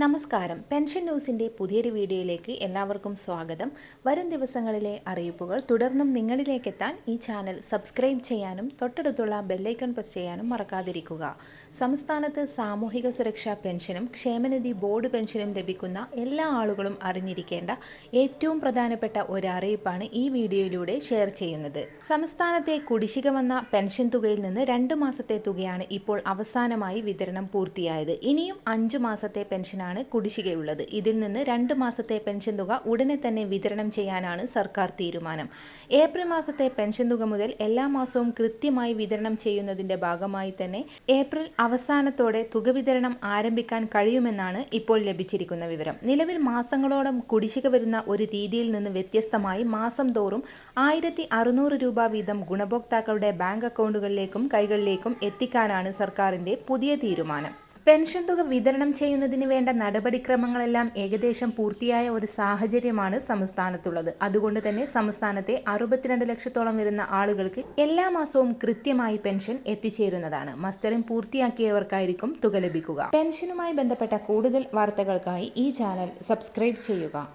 നമസ്കാരം. പെൻഷൻ ന്യൂസിന്റെ പുതിയൊരു വീഡിയോയിലേക്ക് എല്ലാവർക്കും സ്വാഗതം. വരും ദിവസങ്ങളിലെ അറിയിപ്പുകൾ തുടർന്നും നിങ്ങളിലേക്ക് എത്താൻ ഈ ചാനൽ സബ്സ്ക്രൈബ് ചെയ്യാനും തൊട്ടടുത്തുള്ള ബെല്ലൈക്കൺ പ്രസ് ചെയ്യാനും മറക്കാതിരിക്കുക. സംസ്ഥാനത്ത് സാമൂഹിക സുരക്ഷാ പെൻഷനും ക്ഷേമനിധി ബോർഡ് പെൻഷനും ലഭിക്കുന്ന എല്ലാ ആളുകളും അറിഞ്ഞിരിക്കേണ്ട ഏറ്റവും പ്രധാനപ്പെട്ട ഒരു അറിയിപ്പാണ് ഈ വീഡിയോയിലൂടെ ഷെയർ ചെയ്യുന്നത്. സംസ്ഥാനത്തെ കുടിശ്ശിക വന്ന പെൻഷൻ തുകയിൽ നിന്ന് രണ്ട് മാസത്തെ തുകയാണ് ഇപ്പോൾ അവസാനമായി വിതരണം പൂർത്തിയായത്. ഇനിയും അഞ്ച് മാസത്തെ പെൻഷൻ പെൻഷനാണ് കുടിശ്ശികയുള്ളത്. ഇതിൽ നിന്ന് രണ്ട് മാസത്തെ പെൻഷൻ തുക ഉടനെ തന്നെ വിതരണം ചെയ്യാനാണ് സർക്കാർ തീരുമാനം. ഏപ്രിൽ മാസത്തെ പെൻഷൻ തുക മുതൽ എല്ലാ മാസവും കൃത്യമായി വിതരണം ചെയ്യുന്നതിന്റെ ഭാഗമായി തന്നെ ഏപ്രിൽ അവസാനത്തോടെ തുക വിതരണം ആരംഭിക്കാൻ കഴിയുമെന്നാണ് ഇപ്പോൾ ലഭിച്ചിരിക്കുന്ന വിവരം. നിലവിൽ മാസങ്ങളോളം കുടിശ്ശിക വരുന്ന ഒരു രീതിയിൽ നിന്ന് വ്യത്യസ്തമായി മാസം തോറും ആയിരത്തി രൂപ വീതം ഗുണഭോക്താക്കളുടെ ബാങ്ക് അക്കൗണ്ടുകളിലേക്കും കൈകളിലേക്കും എത്തിക്കാനാണ് സർക്കാരിന്റെ പുതിയ തീരുമാനം. പെൻഷൻ തുക വിതരണം ചെയ്യുന്നതിന് വേണ്ട നടപടിക്രമങ്ങളെല്ലാം ഏകദേശം പൂർത്തിയായ ഒരു സാഹചര്യമാണ് സംസ്ഥാനത്തുള്ളത്. അതുകൊണ്ട് തന്നെ സംസ്ഥാനത്തെ അറുപത്തിരണ്ട് ലക്ഷത്തോളം വരുന്ന ആളുകൾക്ക് എല്ലാ മാസവും കൃത്യമായി പെൻഷൻ എത്തിച്ചേരുന്നതാണ്. മസ്റ്ററിംഗ് പൂർത്തിയാക്കിയവർക്കായിരിക്കും തുക ലഭിക്കുക. പെൻഷനുമായി ബന്ധപ്പെട്ട കൂടുതൽ വാർത്തകൾക്കായി ഈ ചാനൽ സബ്സ്ക്രൈബ് ചെയ്യുക.